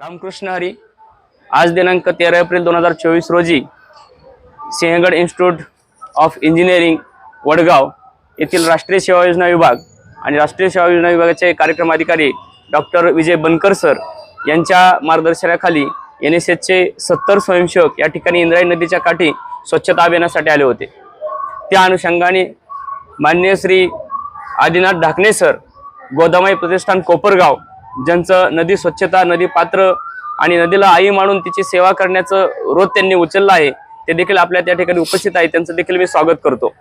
रामकृष्ण हरी. आज दिनांक तेरा एप्रिल दोन हजार चोवीस रोजी Sinhgad institute of engineering Vadgaon येथील राष्ट्रीय सेवा योजना विभाग आणि राष्ट्रीय सेवा योजना विभागाचे कार्यक्रम अधिकारी डॉक्टर विजय बनकर सर यांच्या मार्गदर्शनाखाली एन एस एसचे सत्तर स्वयंसेवक या ठिकाणी इंद्रायणी नदीच्या काठी स्वच्छता अभियानासाठी आले होते. त्या अनुषंगाने मान्य श्री आदिनाथ ढाकणे सर गोदामाई प्रतिष्ठान कोपरगाव ज्यांचं नदी स्वच्छता नदी पात्र आणि नदीला आई मानून तिची सेवा करण्याचं रोध त्यांनी उचललं आहे ते देखील आपल्या त्या ठिकाणी उपस्थित आहे. त्यांचं देखील मी स्वागत करतो.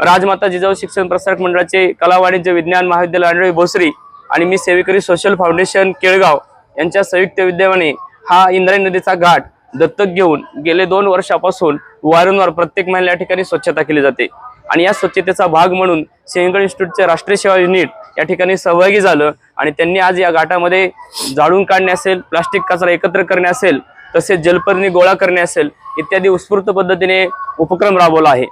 राजमाता जिजाऊ शिक्षण प्रसारक मंडळाचे कला वाणिज्य विज्ञान महाविद्यालय आंडळी भोसरी आणि मी सेवेकरी सोशल फाउंडेशन केळगाव यांच्या संयुक्त विद्यमाने हा इंद्रायणी नदीचा घाट दत्तक घेऊन गेले दोन वर्षापासून वारंवार प्रत्येक महिन्या ठिकाणी स्वच्छता केली जाते. आणि या स्वच्छतेचा भाग म्हणून सिंहगड इन्स्टिट्यूटचे राष्ट्रीय सेवा युनिट या ठिकाणी सहभागी झालं आणि त्यांनी आज या घाटामध्ये जाळून काढणे असेल प्लास्टिक कचरा एकत्र करणे असेल तसेच जलपर्णी गोळा करणे असेल इत्यादी उत्स्फूर्त पद्धतीने उपक्रम राबवला आहे.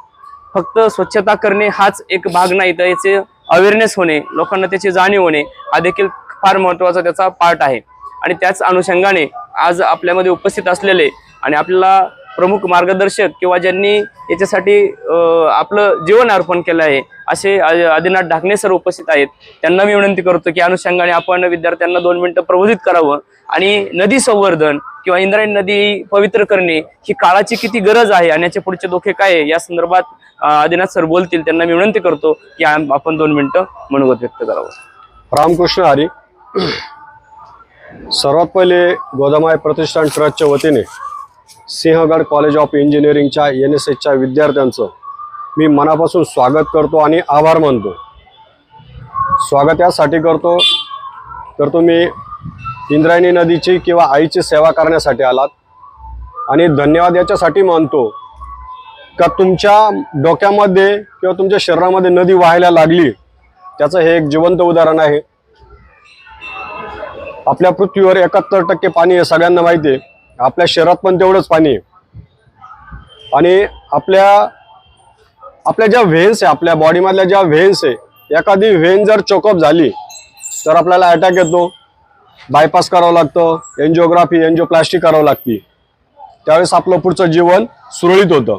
फक्त स्वच्छता करणे हाच एक भाग नाही तर याचे अवेअरनेस होणे लोकांना त्याची जाणीव होणे हा देखील फार महत्त्वाचा त्याचा पार्ट आहे. आणि त्याच अनुषंगाने आज आपल्यामध्ये उपस्थित असलेले आणि आपल्याला प्रमुख मार्गदर्शक किंवा ज्यांनी याच्यासाठी आपलं जीवन अर्पण केलं आहे असे आदिनाथ ढाकणे सर उपस्थित आहेत. त्यांना मी विनंती करतो की अनुषंगाने आपण विद्यार्थ्यांना दोन मिनिटं प्रबोधित करावं आणि नदी संवर्धन किंवा इंद्रायणी नदी पवित्र करणे ही काळाची किती गरज आहे आणि याचे पुढचे धोके काय आहे या संदर्भात आदिनाथ सर बोलतील. त्यांना मी विनंती करतो की आपण दोन मिनिटं मनोगत व्यक्त करावं. रामकृष्ण हरी. सर्वात पहिले गोदामाय प्रतिष्ठान ट्रस्टच्या वतीने सिंहगड कॉलेज ऑफ इंजिनिअरिंगच्या एन एस एसच्या विद्यार्थ्यांचं मी मनापासून स्वागत करतो आणि आभार मानतो. स्वागत यासाठी करतो तर तुम्ही इंद्रायणी नदीची किंवा आईची सेवा करण्यासाठी आलात. आणि धन्यवाद याच्यासाठी मानतो का तुमच्या डोक्यामध्ये किंवा तुमच्या शरीरामध्ये नदी वाहायला लागली त्याचं हे एक जिवंत उदाहरण आहे. आपल्या पृथ्वीवर एकाहत्तर टक्के पाणी हे सगळ्यांना माहिती आहे. आपल्या शहरात पण तेवढंच पाणी आहे. आणि आपल्या आपल्या ज्या व्हेन्स आहे आपल्या बॉडीमधल्या ज्या व्हेन्स आहे एखादी व्हेन जर चोकअप झाली तर आपल्याला अटॅक येतो बायपास करावं लागतं एन्जिओग्राफी एन्जिओप्लास्टिक करावं लागते. त्यावेळेस आपलं पुढचं जीवन सुरळीत होतं.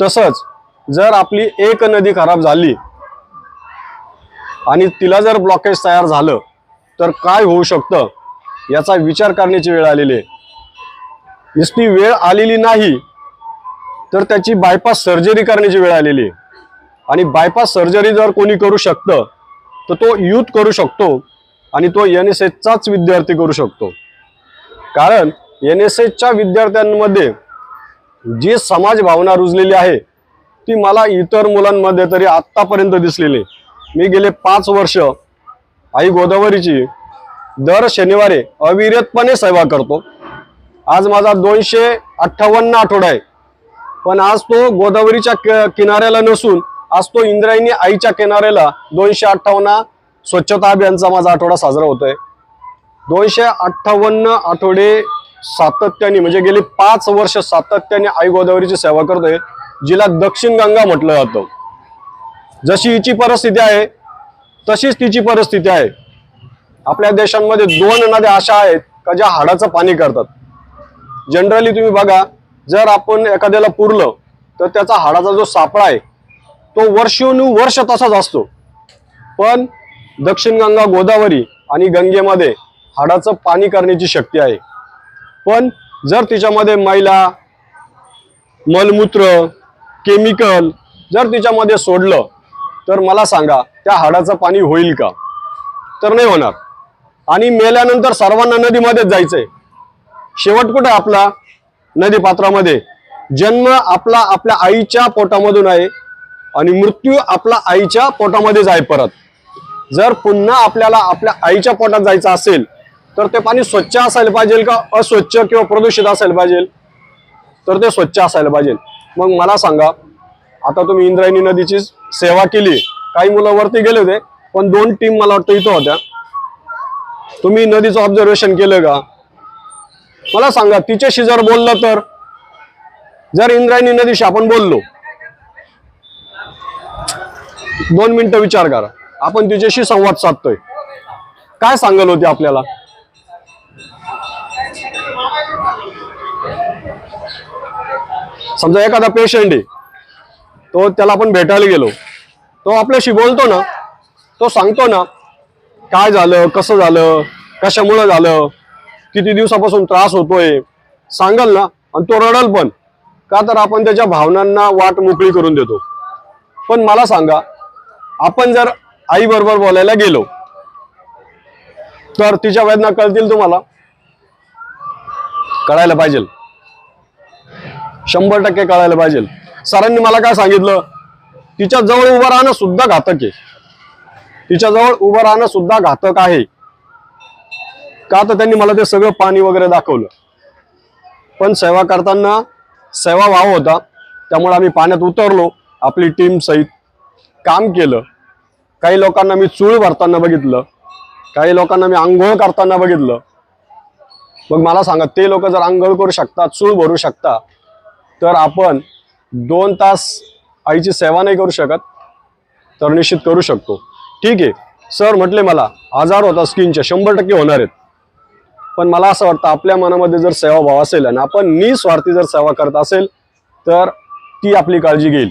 तसंच जर आपली एक नदी खराब झाली आणि तिला जर ब्लॉकेज तयार झालं तर काय होऊ शकतं? याचा विचार करण्याची वेळ आलेली आहे. नुसती वेळ आलेली नाही तर त्याची बायपास सर्जरी करण्याची वेळ आलेली आहे. आणि बायपास सर्जरी जर कोणी करू शकतं तर तो यूथ करू शकतो आणि तो एन एस एचचाच विद्यार्थी करू शकतो. कारण एन एस एचच्या विद्यार्थ्यांमध्ये जी समाज भावना रुजलेली आहे ती मला इतर मुलांमध्ये तरी आत्तापर्यंत दिसलेली आहे. मी गेले पाच वर्ष आई गोदावरीची दर शनिवारी अविरतपणे सेवा करतो. आज माझा दोनशे अठ्ठावन्न आठवडा आहे. पण आज तो गोदावरीच्या किनाऱ्याला नसून आज तो इंद्रायणी आईच्या किनाऱ्याला दोनशे अठ्ठावन्न स्वच्छता अभियानचा माझा आठवडा साजरा होतोय. दोनशे अठ्ठावन्न आठवडे सातत्याने म्हणजे गेली पाच वर्ष सातत्याने आई गोदावरीची सेवा करतोय जिला दक्षिण गंगा म्हटलं जातं. जशी हिची परिस्थिती आहे तशीच तिची परिस्थिती आहे. आपल्या देशांमध्ये दोन नद्या अशा आहेत का ज्या हाडाचं पाणी करतात. जनरली तुम्ही बघा जर आपण एखाद्याला पुरलं तर त्याचा हाडाचा जो सापळा आहे तो वर्षानुवर्ष तसाच असतो. पण दक्षिण गंगा गोदावरी आणि गंगेमध्ये हाडाचं पाणी करण्याची शक्ती आहे. पण जर तिच्यामध्ये मैला मलमूत्र केमिकल जर तिच्यामध्ये सोडलं तर मला सांगा त्या हाडाचं पाणी होईल का? तर नाही होणार. आणि मेल्यानंतर सर्वांना नदीमध्येच जायचंय. शेवट कुठे आपला? नदी पात्रामध्ये. जन्म आपला आपल्या आईच्या पोटामधून आहे आणि मृत्यू आपला आईच्या पोटामध्येच आहे परत. जर पुन्हा आपल्याला आपल्या आईच्या पोटात जायचं असेल तर ते पाणी स्वच्छ असायला पाहिजे का अस्वच्छ किंवा प्रदूषित असायला पाहिजे? तर ते स्वच्छ असायला पाहिजे. मग मला सांगा आता तुम्ही इंद्रायणी नदीची सेवा केली. काही मुलं वरती गेले होते पण दोन टीम मला वाटतं इथं होत्या. तुम्ही नदीचं ऑब्झर्वेशन केलं का? मला सांगा तिच्याशी जर बोललं तर जर इंद्रायणी नदीशी आपण बोललो दोन मिनिटं विचार करा. आपण तिच्याशी संवाद साधतोय. काय सांगल होती आपल्याला? समजा एखादा पेशंट आहे तो त्याला आपण भेटायला गेलो तो आपल्याशी बोलतो ना तो सांगतो ना काय झालं? कसं झालं? कशामुळं झालं? किती दिवसापासून त्रास होतोय? सांगाल ना? आणि तो रडल पण. का तर आपण त्याच्या भावनांना वाट मोकळी करून देतो. पण मला सांगा आपण जर आई बरोबर बोलायला गेलो तर तिच्या वेदना कळतील तुम्हाला? कळायला पाहिजे. शंभर टक्के कळायला पाहिजे. सरांनी मला काय सांगितलं? तिच्या जवळ उभं राहणं सुद्धा घातक आहे. तिच्याजवळ उभं राहणं सुद्धा घातक आहे. का तर त्यांनी मला ते सगळं पाणी वगैरे दाखवलं. पण सेवा करताना सेवा भाव होता. त्यामुळे आम्ही पाण्यात उतरलो. आपली टीम सहित काम केलं. काही लोकांना मी चूळ भरताना बघितलं. काही लोकांना मी आंघोळ करताना बघितलं. मग मला सांगा ते लोक जर आंघोळ करू शकतात चूळ भरू शकता तर आपण दोन तास आईची सेवा नाही करू शकत तर निश्चित करू शकतो. ठीक आहे. सर म्हटले मला आजार होता स्किनच्या शंभर टक्के होणार आहेत. पण मला असं वाटतं आपल्या मनामध्ये जर सेवाभाव असेल आणि आपण निस्वार्थी जर सेवा करत असेल तर ती आपली काळजी घेईल.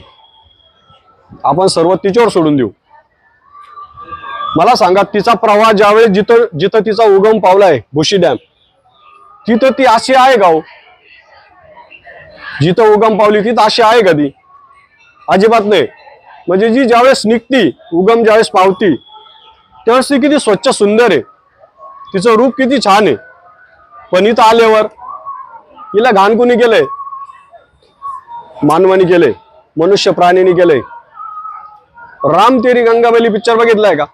आपण सर्व तिच्यावर सोडून देऊ. मला सांगा तिचा प्रवाह ज्यावेळेस जिथं जिथं तिचा उगम पावलाय भुशी डॅम तिथं ती अशी आहे गाव हो? जिथं उगम पावली तिथं अशी आहे कधी? अजिबात नाही. म्हणजे जी ज्यावेळेस निघती उगम ज्यावेळेस पावती त्यावेळेस ती किती स्वच्छ सुंदर आहे. तिचं रूप किती छान आहे. पण इथं आल्यावर हिला घाण कुणी केलंय? मानवाने केलंय. मनुष्य प्राणीने केलंय. राम तेरी गंगाबली पिक्चर बघितलाय का?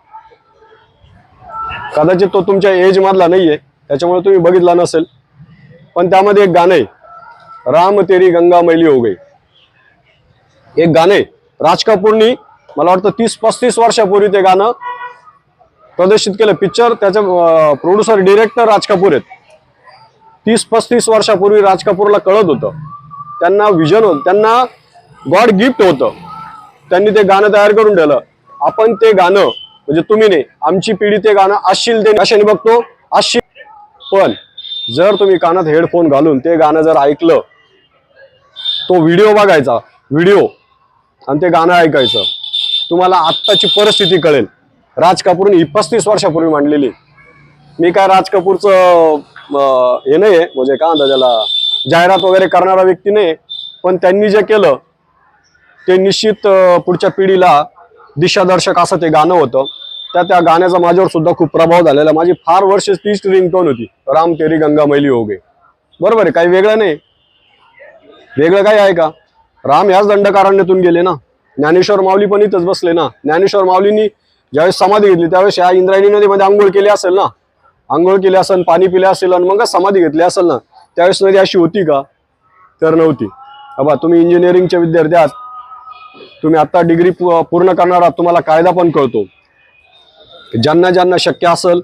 कदाचित तो तुमच्या एज मधला नाहीये त्याच्यामुळे तुम्ही बघितला नसेल. पण त्यामध्ये एक गाणं आहे. राम तेरी गंगा मैली हो गई. एक गाणं आहे. राज कपूरनी मला वाटतं तीस पस्तीस वर्षापूर्वी ते गाणं प्रदर्शित केलं. पिक्चर त्याचे प्रोड्युसर डिरेक्टर राज कपूर आहेत. तीस पस्तीस वर्षापूर्वी राज कपूरला कळत होतं. त्यांना विजन होतं त्यांना गॉड गिफ्ट होतं. त्यांनी ते गाणं तयार करून ठेवलं. आपण ते गाणं म्हणजे तुम्ही नाही आमची पिढी ते गाणं असशील ते कशाने बघतो असशील पण जर तुम्ही कानात हेडफोन घालून ते गाणं जर ऐकलं तो व्हिडिओ बघायचा. व्हिडिओ आणि ते गाणं ऐकायचं. तुम्हाला आत्ताची परिस्थिती कळेल. राज कपूरने पस्तीस वर्षापूर्वी मांडलेली. मी काय राज कपूरचं हे नाही आहे म्हणजे का म्हणता त्याला जाहिरात वगैरे करणारा व्यक्ती नाही पण त्यांनी जे केलं ते निश्चित पुढच्या पिढीला दिशादर्शक असं ते गाणं होतं. त्या त्या गाण्याचा माझ्यावर सुद्धा खूप प्रभाव झालेला. माझी फार वर्ष तीच रिंगटोन होती. राम तेरी गंगा मैली हो गई. बरोबर आहे काही वेगळं नाही. वेगळं काही आहे का? राम ह्याच दंडकारण्यातून गेले ना. ज्ञानेश्वर माऊली पण इथंच बसले ना. ज्ञानेश्वर माऊलींनी ज्यावेळेस समाधी घेतली त्यावेळेस या इंद्रायणी नदीमध्ये आंघोळ केली असेल ना. आंघोळ केली असेल पाणी पिले असेल आणि मग समाधी घेतली असेल ना. त्यावेळेस नदी अशी होती का? तर नव्हती. बाबा तुम्ही इंजिनिअरिंगचे विद्यार्थी आहात. तुम्ही आता डिग्री पूर्ण करणार आहात. तुम्हाला कायदा पण कळतो. ज्यांना ज्यांना शक्य असेल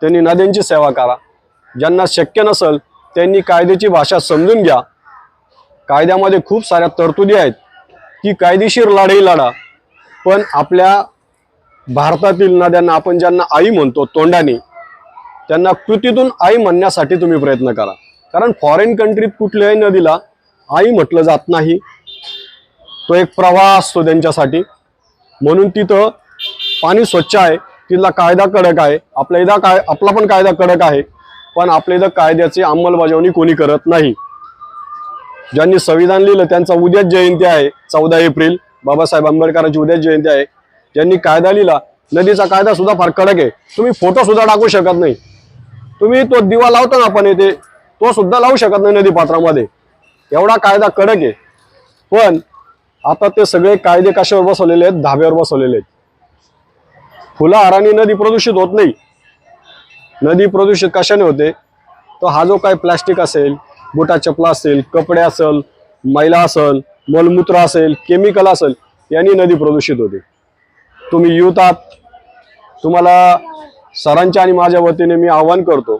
त्यांनी नद्यांची सेवा करा. ज्यांना शक्य नसेल त्यांनी कायद्याची भाषा समजून घ्या. कायद्यामध्ये खूप साऱ्या तरतुदी आहेत. की कायदेशीर लढाई लढा. पण आपल्या भारतातील नद्यांना आपण ज्यांना आई म्हणतो तोंडाने त्यांना कृतीतून आई म्हणण्यासाठी तुम्ही प्रयत्न करा. कारण फॉरेन कंट्रीत कुठल्याही नदीला आई म्हटलं जात नाही. तो एक प्रवाह असतो त्यांच्यासाठी. म्हणून तिथं पाणी स्वच्छ आहे. तिथला कायदा कडक आहे. आपल्या इथं काय आपला पण कायदा कडक आहे. पण आपल्या इथं कायद्याची अंमलबजावणी कोणी करत नाही. ज्यांनी संविधान लिहिलं त्यांचा उद्याच जयंती आहे चौदा एप्रिल. बाबासाहेब आंबेडकरांची उद्याच जयंती आहे. ज्यांनी कायदा लिहिला नदीचा कायदा सुद्धा फार कडक आहे. तुम्ही फोटो सुद्धा टाकू शकत नाही. तुम्ही तो दिवा लावतो ना आपण येथे तो सुद्धा लावू शकत नाही नदीपात्रामध्ये एवढा कायदा कडक आहे. पण आता ते सगळे कायदे कशावर बसवलेले आहेत? धाब्यावर बसवलेले आहेत. फुलाहाराने नदी प्रदूषित होत नाही. नदी प्रदूषित कशाने होते? तर हा जो काय प्लास्टिक असेल बोटा चपला असेल कपडे असेल मैला असेल मलमूत्र असेल केमिकल असेल यांनी नदी प्रदूषित होते. तुम्ही युथ आहात. तुम्हाला सरांच्या आणि माझ्या वतीने मी आवाहन करतो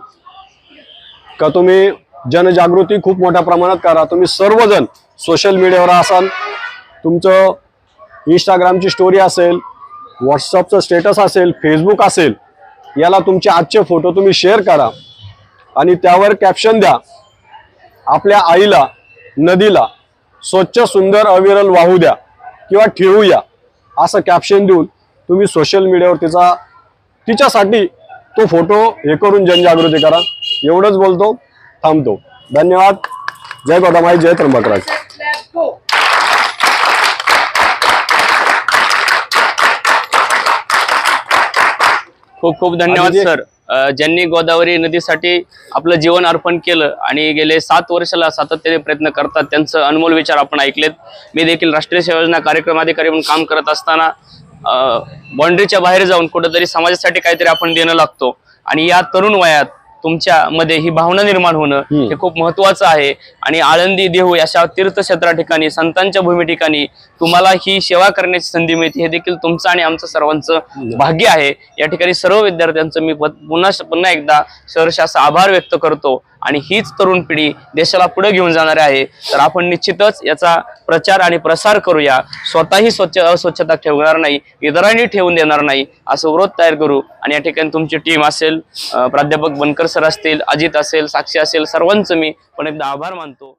का तुम्ही जनजागृती खूप मोठ्या प्रमाणात करा. तुम्ही सर्वजण सोशल मीडियावर असाल तुमचं इंस्टाग्रामची स्टोरी असेल व्हॉट्सअपचं स्टेटस असेल फेसबुक असेल याला तुमचे आजचे फोटो तुम्ही शेअर करा. आणि त्यावर कॅप्शन द्या. आपल्या आईला नदीला स्वच्छ सुंदर अविरल वाहू द्या किंवा ठेवूया असं कॅप्शन देऊन तुम्ही सोशल मीडियावर तिचा तिच्यासाठी तो फोटो हे करून जनजागृती करा. एवढंच बोलतो थांबतो. धन्यवाद. जय गोदामाई जय त्र्यंबकराज. खूप खूप धन्यवाद सर. ज्यांनी गोदावरी नदीसाठी आपलं जीवन अर्पण केलं आणि गेले सात वर्षाला सातत्याने प्रयत्न करतात त्यांचं अनमोल विचार आपण ऐकलेत. मी देखील राष्ट्रीय सेवा योजना कार्यक्रम अधिकारी म्हणून काम करत असताना बाउंड्रीच्या बाहेर जाऊन कुठंतरी समाजासाठी काहीतरी आपण देणं लागतो. आणि या तरुण वयात तुमच्या मध्ये ही भावना निर्माण होणं. हे खूप महत्वाचं आहे. आणि आळंदी देहू अशा तीर्थक्षेत्रा ठिकाणी संतांच्या भूमी ठिकाणी तुम्हाला ही सेवा करण्याची संधी मिळते. हे देखील तुमचं आणि आमचं सर्वांचं भाग्य आहे. या ठिकाणी सर्व विद्यार्थ्यांचं मी पुन्हा पुन्हा एकदा सहर्ष आभार व्यक्त करतो. आणि हीच तरुण पिढी देशाला पुढे घेऊन जाणार आहे. तर आपण निश्चितच याचा प्रचार आणि प्रसार करूया. स्वतःही स्वच्छ अस्वच्छता ठेवणार नाही इतरांनी ठेवून देणार नाही असं व्रत तयार करू. आणि या ठिकाणी तुमची टीम असेल प्राध्यापक बनकर सर असतील अजित असेल साक्षी असेल सर्वांचं मी पण एकदा आभार मानतो.